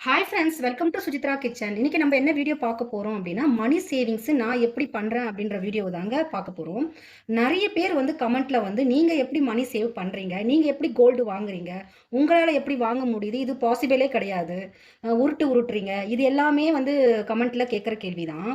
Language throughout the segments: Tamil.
Hi friends welcome to Sujithra kitchen இன்னைக்கு நம்ம என்ன வீடியோ பார்க்க போகிறோம் அப்படின்னா மணி சேவிங்ஸ் நான் எப்படி பண்ணுறேன் அப்படின்ற வீடியோ தாங்க பார்க்க போகிறோம் நிறைய பேர் வந்து கமெண்ட்டில் வந்து நீங்கள் எப்படி மணி சேவ் பண்ணுறீங்க நீங்கள் எப்படி கோல்டு வாங்குறீங்க? உங்களால் எப்படி வாங்க முடியுது? இது பாசிபிளே கிடையாது. உருட்டு உருட்டுறீங்க. இது எல்லாமே வந்து கமெண்ட்டில் கேட்குற கேள்விதான்.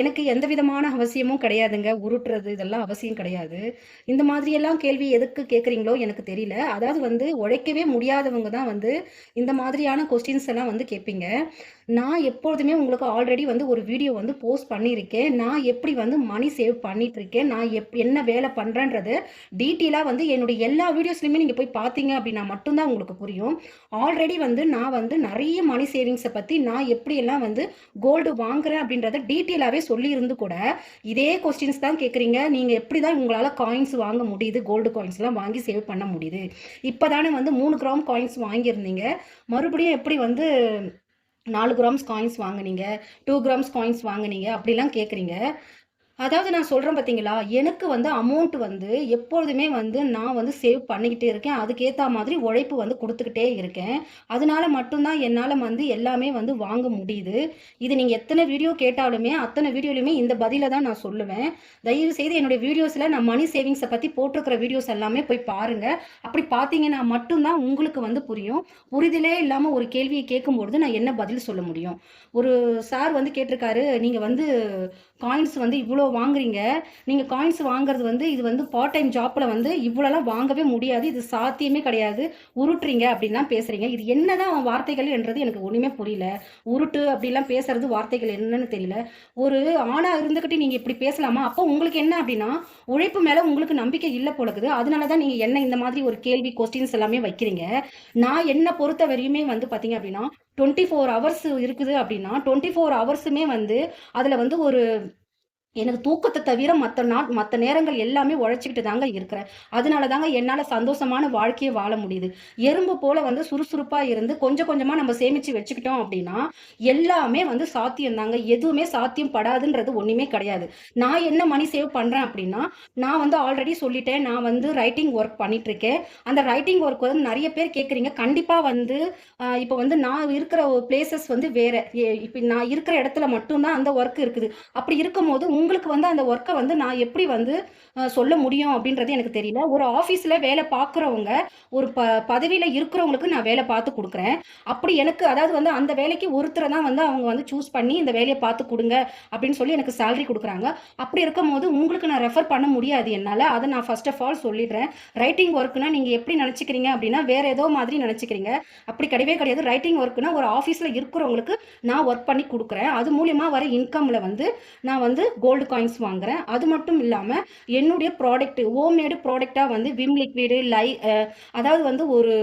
எனக்கு எந்த விதமான அவசியமும் கிடையாதுங்க. உருட்டுறது இதெல்லாம் அவசியம் கிடையாது. இந்த மாதிரியெல்லாம் கேள்வி எதுக்கு கேட்குறீங்களோ எனக்கு தெரியல. அதாவது வந்து உழைக்கவே முடியாதவங்க தான் வந்து இந்த மாதிரியான கொஸ்டின்ஸ் எல்லாம் வந்து கேட்பீங்க நான் எப்பொழுதுமே உங்களுக்கு ஆல்ரெடி வந்து ஒரு வீடியோ வந்து போஸ்ட் பண்ணியிருக்கேன். நான் எப்படி வந்து மணி சேவ் பண்ணிட்டு இருக்கேன் நான் எப் என்ன வேலை பண்ணுறேன்றது டீட்டெயிலாக வந்து என்னுடைய எல்லா வீடியோஸ்லையுமே நீங்கள் போய் பார்த்தீங்க அப்படின்னா மட்டும்தான் உங்களுக்கு புரியும். ஆல்ரெடி வந்து நான் வந்து நிறைய மணி சேவிங்ஸை பற்றி நான் எப்படியெல்லாம் வந்து கோல்டு வாங்குறேன் அப்படின்றத டீட்டெயிலாகவே சொல்லியிருந்து கூட இதே கொஸ்டின்ஸ் தான் கேட்குறீங்க நீங்கள் எப்படி தான் உங்களால் காயின்ஸ் வாங்க முடியுது? கோல்டு காயின்ஸ்லாம் வாங்கி சேவ் பண்ண முடியுது? இப்போ தானே வந்து மூணு கிராம் காயின்ஸ் வாங்கியிருந்தீங்க. மறுபடியும் எப்படி வந்து நாலு கிராம்ஸ் காயின்ஸ் வாங்குனீங்க டூ கிராம்ஸ் காயின்ஸ் வாங்குனீங்க அப்படிலாம் கேட்குறீங்க அதாவது நான் சொல்கிறேன் பார்த்தீங்களா எனக்கு வந்து அமௌண்ட் வந்து எப்பொழுதுமே வந்து நான் வந்து சேவ் பண்ணிக்கிட்டே இருக்கேன். அதுக்கேற்ற மாதிரி உழைப்பு வந்து கொடுத்துக்கிட்டே இருக்கேன். அதனால மட்டும்தான் என்னால் வந்து எல்லாமே வந்து வாங்க முடியுது. இது நீங்கள் எத்தனை வீடியோ கேட்டாலுமே அத்தனை வீடியோலையுமே இந்த பதிலை தான் நான் சொல்லுவேன். தயவு செய்து என்னுடைய வீடியோஸில் நான் மணி சேவிங்ஸை பற்றி போட்டிருக்கிற வீடியோஸ் எல்லாமே போய் பாருங்கள் அப்படி பார்த்தீங்கன்னா மட்டும்தான் உங்களுக்கு வந்து புரியும். புரிதலே இல்லாமல் ஒரு கேள்வியை கேட்கும்பொழுது நான் என்ன பதில் சொல்ல முடியும்? ஒரு சார் வந்து கேட்டிருக்காரு நீங்கள் வந்து காயின்ஸ் வந்து இவ்வளோ வாங்குறீங்க. நீங்கள் காயின்ஸ் வாங்குறது வந்து இது வந்து பார்ட் டைம் ஜாப்பில் வந்து இவ்வளோலாம் வாங்கவே முடியாது. இது சாத்தியமே கிடையாது. உருட்டுறீங்க அப்படின்லாம் பேசுகிறீங்க இது என்னதான் அவன் வார்த்தைகள் என்றது எனக்கு ஒன்றுமே புரியல. உருட்டு அப்படிலாம் பேசுறது வார்த்தைகள் என்னன்னு தெரியல. ஒரு ஆணாக இருந்துக்கிட்டு நீங்கள் இப்படி பேசலாமா? அப்போ உங்களுக்கு என்ன அப்படின்னா உழைப்பு மேலே உங்களுக்கு நம்பிக்கை இல்லை போலக்குது. அதனால தான் நீங்கள் என்ன இந்த மாதிரி ஒரு கேள்வி கொஸ்டின்ஸ் எல்லாமே வைக்கிறீங்க. நான் என்ன பொறுத்த வரையுமே வந்து பார்த்தீங்க அப்படின்னா டுவெண்ட்டி ஃபோர் ஹவர்ஸ் இருக்குது அப்படின்னா டுவெண்ட்டி ஃபோர் ஹவர்ஸுமே வந்து அதில் வந்து ஒரு எனக்கு தூக்கத்தை தவிர மற்ற நாட் மற்ற நேரங்கள் எல்லாமே உழைச்சிக்கிட்டு தாங்க இருக்கிறேன். அதனால தாங்க என்னால் சந்தோஷமான வாழ்க்கையை வாழ முடியுது. எறும்பு போல வந்து சுறுசுறுப்பாக இருந்து கொஞ்சம் கொஞ்சமாக நம்ம சேமித்து வச்சுக்கிட்டோம் அப்படின்னா எல்லாமே வந்து சாத்தியம் தாங்க. எதுவுமே சாத்தியம் படாதுன்றது ஒன்றுமே கிடையாது. நான் என்ன மணி சேவ் பண்ணுறேன் அப்படின்னா நான் வந்து ஆல்ரெடி சொல்லிட்டேன். நான் வந்து ரைட்டிங் ஒர்க் பண்ணிகிட்ருக்கேன் அந்த ரைட்டிங் ஒர்க் வந்து நிறைய பேர் கேட்குறீங்க கண்டிப்பாக வந்து இப்போ வந்து நான் இருக்கிற பிளேசஸ் வந்து வேறு. இப்போ நான் இருக்கிற இடத்துல மட்டும்தான் அந்த ஒர்க் இருக்குது. அப்படி இருக்கும்போது உங்களுக்கு வந்து அந்த ஒர்க்கை வந்து நான் எப்படி வந்து சொல்ல முடியும் அப்படின்றது எனக்கு தெரியல. ஒரு ஆஃபீஸில் வேலை பார்க்குறவங்க ஒரு ப பதவியில் இருக்கிறவங்களுக்கு நான் வேலை பார்த்து கொடுக்குறேன். அப்படி எனக்கு அதாவது வந்து அந்த வேலைக்கு ஒருத்தரை தான் வந்து அவங்க வந்து சூஸ் பண்ணி இந்த வேலையை பார்த்து கொடுங்க அப்படின்னு சொல்லி எனக்கு சேலரி கொடுக்குறாங்க. அப்படி இருக்கும்போது உங்களுக்கு நான் ரெஃபர் பண்ண முடியாது என்னால். அதை நான் ஃபர்ஸ்ட் ஆஃப் ஆல் சொல்லிடுறேன். ரைட்டிங் ஒர்க்குனா நீங்கள் எப்படி நினச்சிக்கிறீங்க அப்படின்னா வேறு ஏதோ மாதிரி நினச்சிக்கிறீங்க. அப்படி கிடையவே கிடையாது. ரைட்டிங் ஒர்க்குனா ஒரு ஆஃபீஸில் இருக்கிறவங்களுக்கு நான் ஒர்க் பண்ணி கொடுக்குறேன். அது மூலியமாக வர இன்கமில் வந்து நான் வந்து கோல்டு காயின்ஸ் வாங்குறேன். அது மட்டும் இல்லாமல் என்னுடைய ப்ராடக்ட் ஹோம்மேடு ப்ராடக்டாக வந்து விம் லிக்விடு லை அதாவது வந்து ஒரு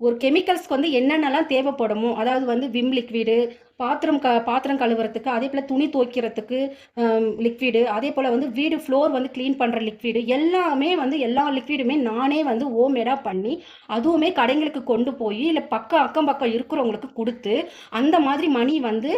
ஒரு கெமிக்கல்ஸ்க்கு வந்து என்னென்னலாம் தேவைப்படுமோ அதாவது வந்து விம் லிக்விடு பாத்திரம் க பாத்திரம் கழுவுறதுக்கு அதே போல் துணி துவைக்கிறதுக்கு லிக்விடு அதே போல் வந்து வீடு ஃப்ளோர் வந்து க்ளீன் பண்ணுற லிக்விடு எல்லாமே வந்து எல்லா லிக்விடுமே நானே வந்து ஓமேடாக பண்ணி அதுவுமே கடைங்களுக்கு கொண்டு போய் இல்லை பக்கம் அக்கம் பக்கம் இருக்கிறவங்களுக்கு கொடுத்து அந்த மாதிரி மணி வந்து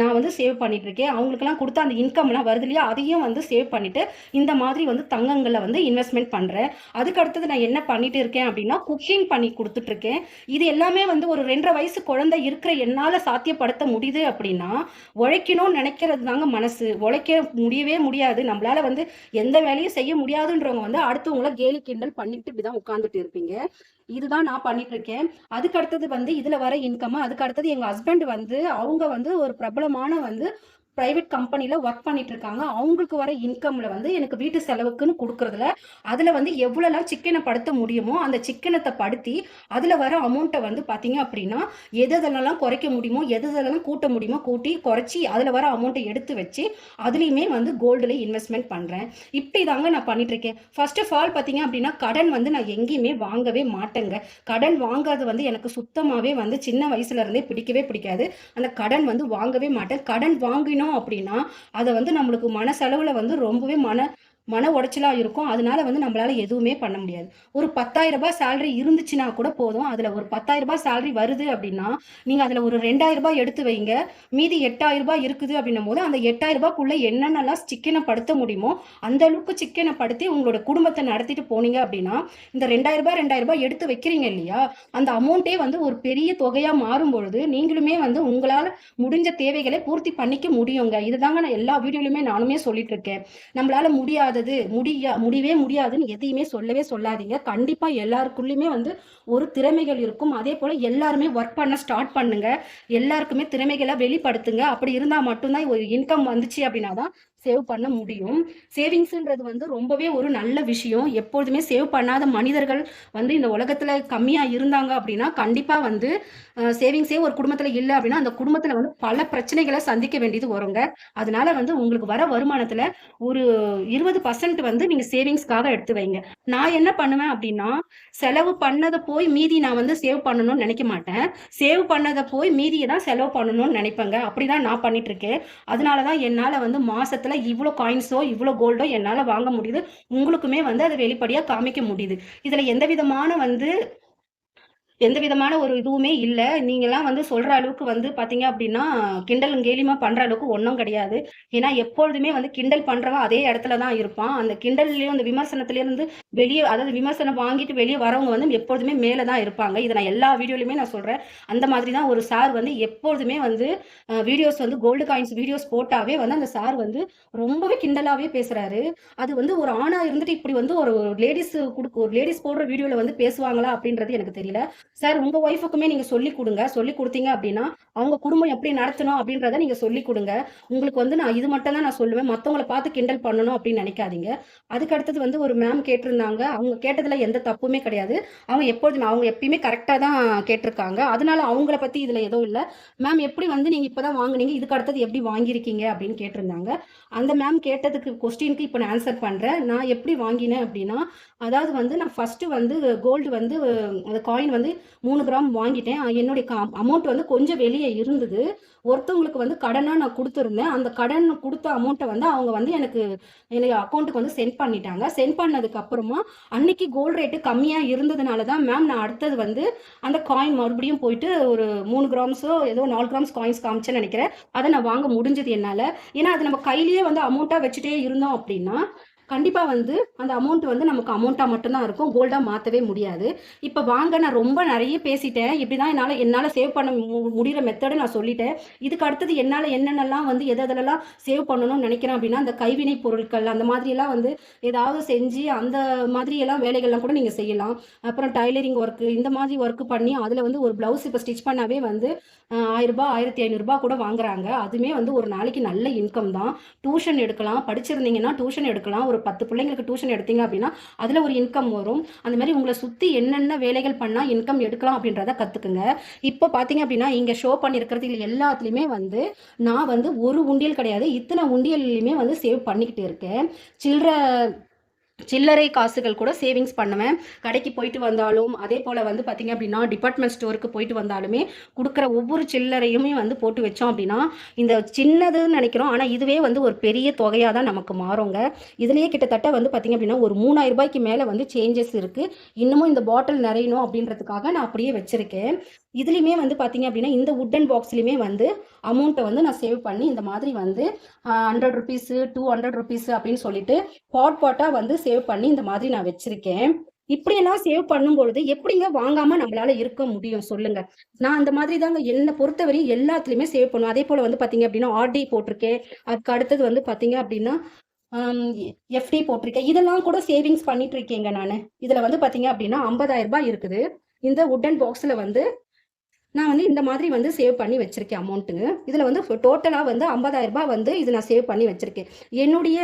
நான் வந்து சேவ் பண்ணிகிட்ருக்கேன் இருக்கேன். அவங்களுக்கெல்லாம் கொடுத்த அந்த இன்கம்லாம் வருது இல்லையா? அதையும் வந்து சேவ் பண்ணிவிட்டு இந்த மாதிரி வந்து தங்கங்களை வந்து இன்வெஸ்ட்மெண்ட் பண்ணுறேன் அதுக்கு அடுத்தது நான் என்ன பண்ணிட்டு இருக்கேன் அப்படின்னா குக்கிங் பண்ணி கொடுத்துட்ருக்கேன் இது எல்லாமே வந்து ஒரு ரெண்டரை வயசு குழந்தை இருக்கிற என்னால் சாத்தியப்படுத்த முடியுது அப்படின்னா உழைக்கணும்னு நினைக்கிறது தாங்க மனசு. உழைக்க முடியவே முடியாது. நம்மளால வந்து எந்த வேலையும் செய்ய முடியாதுன்றவங்க வந்து அடுத்தவங்கள கேலி கிண்டல் பண்ணிட்டு இப்படிதான் உட்காந்துட்டு இருப்பீங்க. இதுதான் நான் பண்ணிட்டு இருக்கேன். அதுக்கு அடுத்தது வந்து இதுல வர இன்கம் அதுக்கு அடுத்தது எங்க ஹஸ்பண்ட் வந்து அவங்க வந்து ஒரு பிரபலமான வந்து பிரைவேட் கம்பெனியில் ஒர்க் பண்ணிட்டு இருக்காங்க அவங்களுக்கு வர இன்கம்ல வந்து எனக்கு வீட்டு செலவுக்குன்னு கொடுக்கறதுல அதில் வந்து எவ்வளோலாம் சிக்கனை படுத்த முடியுமோ அந்த சிக்கனத்தை படுத்தி அதில் வர அமௌண்ட்டை வந்து பார்த்தீங்க அப்படின்னா எது எதெல்லாம் குறைக்க முடியுமோ எது எதெல்லாம் கூட்ட முடியுமோ கூட்டி குறைச்சி அதில் வர அமௌண்ட்டை எடுத்து வச்சு அதுலேயுமே வந்து கோல்டில் இன்வெஸ்ட்மெண்ட் பண்ணுறேன் இப்படி தாங்க நான் பண்ணிட்டு இருக்கேன் ஃபர்ஸ்ட் ஆஃப் ஆல் பார்த்தீங்க அப்படின்னா கடன் வந்து நான் எங்கேயுமே வாங்கவே மாட்டேங்க. கடன் வாங்காது வந்து எனக்கு சுத்தமாகவே வந்து சின்ன வயசுல இருந்தே பிடிக்கவே பிடிக்காது. அந்த கடன் வந்து வாங்கவே மாட்டேன். கடன் வாங்கினோம் அப்படின்னா அதை வந்து நம்மளுக்கு மனசளவில் வந்து ரொம்பவே மன மன உடச்சலாக இருக்கும். அதனால வந்து நம்மளால எதுவுமே பண்ண முடியாது. ஒரு பத்தாயிரம் ரூபாய் சேலரி இருந்துச்சுன்னா கூட போதும். அதில் ஒரு பத்தாயிரம் ரூபாய் சேலரி வருது அப்படின்னா நீங்கள் அதில் ஒரு ரெண்டாயிரம் ரூபாய் எடுத்து வைங்க. மீதி எட்டாயிரம் ரூபாய் இருக்குது அப்படின்னும் போது அந்த எட்டாயிரம் ரூபாய்க்குள்ளே என்னென்னலாம் சிக்கனை படுத்த முடியுமோ அந்த அளவுக்கு சிக்கனை படுத்தி உங்களோட குடும்பத்தை நடத்திட்டு போனீங்க அப்படின்னா இந்த ரெண்டாயிரம் ரூபாய் ரெண்டாயிரம் ரூபாய் எடுத்து வைக்கிறீங்க இல்லையா? அந்த அமௌண்ட்டே வந்து ஒரு பெரிய தொகையாக மாறும் பொழுது நீங்களுமே வந்து உங்களால் முடிஞ்ச தேவைகளை பூர்த்தி பண்ணிக்க முடியுங்க. இதுதாங்க நான் எல்லா வீடியோலையுமே நானுமே சொல்லிட்டு இருக்கேன். நம்மளால முடியாதது முடியா முடியவே முடியாதுன்னு எதையுமே சொல்லவே சொல்லாதீங்க. கண்டிப்பா எல்லாருக்குள்ளயுமே வந்து ஒரு திறமைகள் இருக்கும். அதே போல எல்லாருமே ஒர்க் பண்ண ஸ்டார்ட் பண்ணுங்க. எல்லாருக்குமே திறமைகளை வெளிப்படுத்துங்க. அப்படி இருந்தா மட்டும்தான் ஒரு இன்கம் வந்துச்சு அப்படின்னா தான் சேவ் பண்ண முடியும். சேவிங்ஸ்ன்றது வந்து ரொம்பவே ஒரு நல்ல விஷயம். எப்பொழுதுமே சேவ் பண்ணாத மனிதர்கள் வந்து இந்த உலகத்துல கம்மியா இருந்தாங்க அப்படின்னா கண்டிப்பா வந்து சேவிங்ஸே ஒரு குடும்பத்துல இல்லை அப்படின்னா அந்த குடும்பத்துல வந்து பல பிரச்சனைகளை சந்திக்க வேண்டியது வருங்க. அதனால வந்து உங்களுக்கு வர வருமானத்துல ஒரு இருபது பர்சன்ட் வந்து நீங்க சேவிங்ஸ்க்காக எடுத்து வைங்க. நான் என்ன பண்ணுவேன் அப்படின்னா செலவு பண்ணதை போய் மீதி நான் வந்து சேவ் பண்ணணும்னு நினைக்க மாட்டேன். சேவ் பண்ணதை போய் மீதியை தான் செலவு பண்ணணும்னு நினைப்பேங்க. அப்படிதான் நான் பண்ணிட்டு இருக்கேன். அதனாலதான் என்னால வந்து மாசத்துல இவ்வளோ காயின்ஸோ இவ்வளோ கோல்டோ என்னால வாங்க முடியுது. உங்களுக்குமே வந்து அதை வெளிப்படையாக காமிக்க முடியுது. இதுல எந்த விதமான வந்து எந்த விதமான ஒரு இதுவுமே இல்லை. நீங்களாம் வந்து சொல்கிற அளவுக்கு வந்து பார்த்தீங்க அப்படின்னா கிண்டல் கேலிமா பண்ணுற அளவுக்கு ஒன்றும் கிடையாது. ஏன்னா எப்பொழுதுமே வந்து கிண்டல் பண்ணுறவன் அதே இடத்துல தான் இருப்பான். அந்த கிண்டல்லையும் அந்த விமர்சனத்துலேருந்து வெளியே அதாவது விமர்சனம் வாங்கிட்டு வெளியே வரவங்க வந்து எப்பொழுதுமே மேலே தான் இருப்பாங்க. இதை நான் எல்லா வீடியோலையுமே நான் சொல்கிறேன் அந்த மாதிரி தான் ஒரு சார் வந்து எப்பொழுதுமே வந்து வீடியோஸ் வந்து கோல்டு காயின்ஸ் வீடியோஸ் போட்டாவே வந்து அந்த சார் வந்து ரொம்பவே கிண்டலாகவே பேசுகிறாரு அது வந்து ஒரு ஆணாக இருந்துட்டு இப்படி வந்து ஒரு லேடிஸ் கொடுக்க ஒரு லேடிஸ் போடுற வீடியோவில் வந்து பேசுவாங்களா அப்படின்றது எனக்கு தெரியல. சார் உங்க ஒய்ஃபுக்குமே நீங்க சொல்லி கொடுங்க. சொல்லி கொடுத்தீங்க அப்படின்னா அவங்க குடும்பம் எப்படி நடத்தணும் அப்படின்றத நீங்க சொல்லி கொடுங்க. உங்களுக்கு வந்து நான் இது மட்டும் தான் நான் சொல்லுவேன். மத்தவங்கள பார்த்து கிண்டல் பண்ணணும் அப்படின்னு நினைக்காதீங்க. அதுக்கு அடுத்தது வந்து ஒரு மேம் கேட்டிருந்தாங்க. அவங்க கேட்டதுல எந்த தப்புமே கிடையாது. அவங்க எப்பொழுதுமே அவங்க எப்பயுமே கரெக்டாக தான் கேட்டிருக்காங்க. அதனால அவங்கள பத்தி இதுல எதுவும் இல்லை. மேம் எப்படி வந்து நீங்க இப்பதான் வாங்குனீங்க? இதுக்கு அடுத்தது எப்படி வாங்கியிருக்கீங்க அப்படின்னு கேட்டிருந்தாங்க. அந்த மேம் கேட்டதுக்கு கொஸ்டினுக்கு இப்போ நான் ஆன்சர் பண்றேன். நான் எப்படி வாங்கினேன் அப்படின்னா அதாவது வந்து நான் ஃபர்ஸ்ட் வந்து கோல்டு வந்து அந்த காயின் வந்து மூணு கிராம் வாங்கிட்டேன். என்னுடைய அமௌண்ட் வந்து கொஞ்சம் வெளியே இருந்தது. ஒருத்தவங்களுக்கு வந்து கடனாக நான் கொடுத்துருந்தேன். அந்த கடன் கொடுத்த அமௌண்ட்டை வந்து அவங்க வந்து எனக்கு என்னுடைய அக்கௌண்ட்டுக்கு வந்து சென்ட் பண்ணிட்டாங்க. சென்ட் பண்ணதுக்கு அப்புறமா அன்னைக்கு கோல்டு ரேட்டு கம்மியாக இருந்ததுனால தான் மேம் நான் அடுத்தது வந்து அந்த காயின் மறுபடியும் போயிட்டு ஒரு மூணு கிராம்ஸோ ஏதோ நாலு கிராம்ஸ் காயின்ஸ் காமிச்சேன்னு நினைக்கிறேன். அதை நான் வாங்க முடிஞ்சது என்னால். ஏன்னா அது நம்ம கையிலேயே வந்து அமௌண்ட்டாக வச்சுட்டே இருந்தோம் அப்படின்னா கண்டிப்பாக வந்து அந்த அமௌண்ட் வந்து நமக்கு அமௌண்ட்டாக மட்டும்தான் இருக்கும். கோல்டாக மாற்றவே முடியாது. இப்போ வாங்க நான் ரொம்ப நிறைய பேசிட்டேன். இப்படி தான் என்னால் என்னால் சேவ் பண்ண முடிகிற மெத்தடை நான் சொல்லிட்டேன். இதுக்கு அடுத்தது என்னால் என்னென்னலாம் வந்து எது எதெல்லாம் சேவ் பண்ணணும்னு நினைக்கிறேன் அப்படின்னா அந்த கைவினை பொருட்கள் அந்த மாதிரியெல்லாம் வந்து ஏதாவது செஞ்சு அந்த மாதிரியெல்லாம் வேலைகள்லாம் கூட நீங்கள் செய்யலாம். அப்புறம் டைலரிங் ஒர்க்கு இந்த மாதிரி ஒர்க்கு பண்ணி அதில் வந்து ஒரு ப்ளவுஸ் இப்போ ஸ்டிச் பண்ணாவே வந்து ஆயிரரூபா ஆயிரத்தி ஐநூறுரூபா கூட வாங்குறாங்க. அதுவுமே வந்து ஒரு நாளைக்கு நல்ல இன்கம் தான். டியூஷன் எடுக்கலாம். படிச்சிருந்தீங்கன்னா டியூஷன் எடுக்கலாம். ஒரு பத்து பிள்ளைங்களுக்கு டியூஷன் எடுத்தீங்க அப்படின்னா அதில் ஒரு இன்கம் வரும். அந்த மாதிரி உங்களை சுற்றி என்னென்ன வேலைகள் பண்ணால் இன்கம் எடுக்கலாம் அப்படின்றத கற்றுக்குங்க இப்போ பார்த்தீங்க அப்படின்னா இங்கே ஷோ பண்ணியிருக்கிறது இல்லை எல்லாத்துலேயுமே வந்து நான் வந்து ஒரு உண்டியல் கிடையாது. இத்தனை உண்டியல்லையுமே வந்து சேவ் பண்ணிக்கிட்டு இருக்கேன். சில்லற சில்லறை காசுகள் கூட சேவிங்ஸ் பண்ணுவேன். கடைக்கு போயிட்டு வந்தாலும் அதே போல் வந்து பார்த்திங்க அப்படின்னா டிபார்ட்மெண்ட் ஸ்டோருக்கு போயிட்டு வந்தாலுமே கொடுக்குற ஒவ்வொரு சில்லறையுமே வந்து போட்டு வச்சோம் அப்படின்னா இந்த சின்னதுன்னு நினைக்கிறோம். ஆனால் இதுவே வந்து ஒரு பெரிய தொகையாக தான் நமக்கு மாறுங்க. இதுலேயே கிட்டத்தட்ட வந்து பார்த்திங்க அப்படின்னா ஒரு மூணாயிரம் ரூபாய்க்கு மேலே வந்து சேஞ்சஸ் இருக்குது இன்னமும் இந்த பாட்டில் நிறையணும் அப்படின்றதுக்காக நான் அப்படியே வச்சுருக்கேன். இதுலேயுமே வந்து பார்த்தீங்க அப்படின்னா இந்த உட்டன் பாக்ஸ்லையுமே வந்து அமௌண்ட்டை வந்து நான் சேவ் பண்ணி இந்த மாதிரி வந்து hundred rupees two hundred rupees அப்படின்னு சொல்லிட்டு பாட் பாட்டாக வந்து சேவ் சேவ் பண்ணி இந்த மாதிரி நான் வச்சுருக்கேன். இப்படியெல்லாம் சேவ் பண்ணும்பொழுது எப்படிங்க வாங்காம நம்மளால இருக்க முடியும் சொல்லுங்க. நான் அந்த மாதிரி தாங்க என்னை பொறுத்தவரையும் எல்லாத்துலயுமே சேவ் பண்ணுவேன். அதே போல வந்து பாத்தீங்க அப்படின்னா ஆர்டி போட்டிருக்கேன். அதுக்கு அடுத்தது வந்து பாத்தீங்க அப்படின்னா எஃப்டி போட்டிருக்கேன். இதெல்லாம் கூட சேவிங்ஸ் பண்ணிட்டு இருக்கேங்க நான். இதுல வந்து பாத்தீங்க அப்படின்னா ஐம்பதாயிரம் ரூபாய் இருக்குது. இந்த உட்டன் பாக்ஸ்ல வந்து நான் வந்து இந்த மாதிரி வந்து சேவ் பண்ணி வச்சுருக்கேன் அமௌண்ட்டுங்க இதில் வந்து டோட்டலாக வந்து ஐம்பதாயிரம் ரூபாய் வந்து இது நான் சேவ் பண்ணி வச்சுருக்கேன். என்னுடைய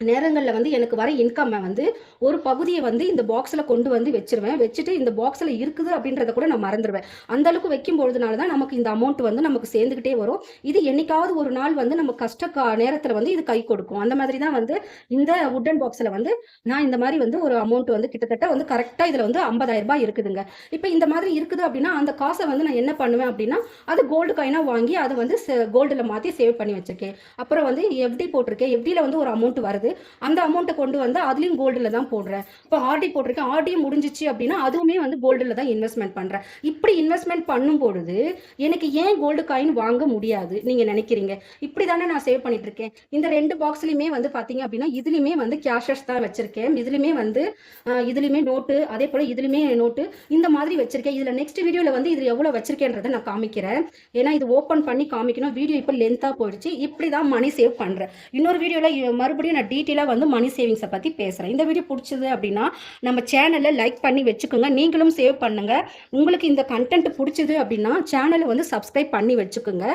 நேரங்களில் வந்து எனக்கு வர இன்கம்மை வந்து ஒரு பகுதியை வந்து இந்த பாக்ஸில் கொண்டு வந்து வச்சிருவேன். வச்சுட்டு இந்த பாக்ஸில் இருக்குது அப்படின்றத கூட நான் மறந்துடுவேன் அந்த அளவுக்கு வைக்கும் பொழுதுனால தான் நமக்கு இந்த அமௌண்ட் வந்து நமக்கு சேர்ந்துக்கிட்டே வரும். இது என்னைக்காவது ஒரு நாள் வந்து நம்ம கஷ்ட நேரத்தில் வந்து இது கை கொடுக்கும். அந்த மாதிரி தான் வந்து இந்த உட்டன் பாக்ஸில் வந்து நான் இந்த மாதிரி வந்து ஒரு அமௌண்ட் வந்து கிட்டத்தட்ட வந்து கரெக்டாக இதில் வந்து ஐம்பதாயிரம் ரூபாய் இருக்குதுங்க. இப்போ இந்த மாதிரி இருக்குது அப்படின்னா அந்த காசை வந்து நான் என்ன பண்ணுவேன் அப்படின்னா அது கோல்டு காயினாக வாங்கி அதை வந்து கோல்டில் மாற்றி சேவ் பண்ணி வச்சிருக்கேன். அப்புறம் வந்து எஃப்டி போட்டிருக்கேன். எஃப்டியில் வந்து ஒரு அமௌண்ட் வருது. கிடையாது. அந்த அமௌண்ட்டை கொண்டு வந்து அதுலேயும் கோல்டில் தான் போடுறேன். இப்போ ஆர்டி போட்டிருக்கேன். ஆர்டி முடிஞ்சிச்சு அப்படின்னா அதுவுமே வந்து கோல்டில் தான் இன்வெஸ்ட்மெண்ட் பண்ணுறேன் இப்படி இன்வெஸ்ட்மெண்ட் பண்ணும் பொழுது எனக்கு ஏன் கோல்டு காயின் வாங்க முடியாது? நீங்கள் நினைக்கிறீங்க. இப்படி தானே நான் சேவ் பண்ணிட்டு இருக்கேன். இந்த ரெண்டு பாக்ஸ்லையுமே வந்து பார்த்தீங்க அப்படின்னா இதுலையுமே வந்து கேஷஸ் தான் வச்சிருக்கேன். இதுலையுமே வந்து இதுலையுமே நோட்டு அதே போல் இதுலையுமே நோட்டு இந்த மாதிரி வச்சிருக்கேன். இதில் நெக்ஸ்ட் வீடியோவில் வந்து இதில் எவ்வளோ வச்சிருக்கேன்றதை நான் காமிக்கிறேன். ஏன்னா இது ஓப்பன் பண்ணி காமிக்கணும். வீடியோ இப்போ லென்த்தாக போயிடுச்சு. இப்படி தான் மணி சேவ் பண்ணுறேன் இன்னொரு வீடியோவில் மறுபடியும் நான் டீட்டெயிலாக வந்து மணி சேவிங்ஸை பற்றி பேசுகிறேன் இந்த வீடியோ பிடிச்சது அப்படின்னா நம்ம சேனலை லைக் பண்ணி வச்சுக்கோங்க. நீங்களும் சேவ் பண்ணுங்கள் உங்களுக்கு இந்த கண்டென்ட் பிடிச்சது அப்படின்னா சேனலை வந்து சப்ஸ்கிரைப் பண்ணி வச்சுக்கோங்க.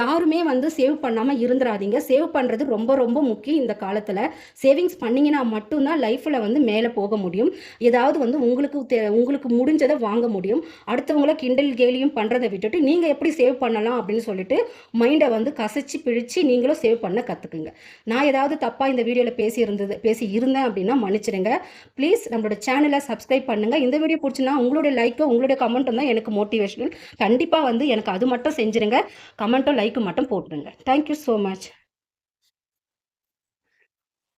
யாருமே வந்து சேவ் பண்ணாமல் இருந்துடாதீங்க சேவ் பண்ணுறது ரொம்ப ரொம்ப முக்கியம் இந்த காலத்தில். சேவிங்ஸ் பண்ணிங்கன்னா மட்டும்தான் லைஃப்பில் வந்து மேலே போக முடியும். ஏதாவது வந்து உங்களுக்கு உங்களுக்கு முடிஞ்சதை வாங்க முடியும். அடுத்தவங்கள கிண்டல் கேலியும் பண்ணுறதை விட்டுட்டு நீங்கள் எப்படி சேவ் பண்ணலாம் அப்படின்னு சொல்லிட்டு மைண்டை வந்து கசைச்சு பிழிச்சு நீங்களும் சேவ் பண்ண கற்றுக்குங்க நான் ஏதாவது தப்பாக இந்த வீடியோவில் பேசி இருந்தது பேசி இருந்தேன் அப்படின்னா மன்னிச்சிடுங்க. ப்ளீஸ் நம்மளோட சேனலை சப்ஸ்கிரைப் பண்ணுங்கள் இந்த வீடியோ பிடிச்சுன்னா உங்களுடைய லைக்கும் உங்களுடைய கமெண்ட்டும் தான் எனக்கு மோட்டிவேஷனல் கண்டிப்பாக வந்து எனக்கு அது மட்டும் செஞ்சுருங்க. கமெண்ட்டும் லைக்கு மட்டும் போட்டுருங்க. Thank you so much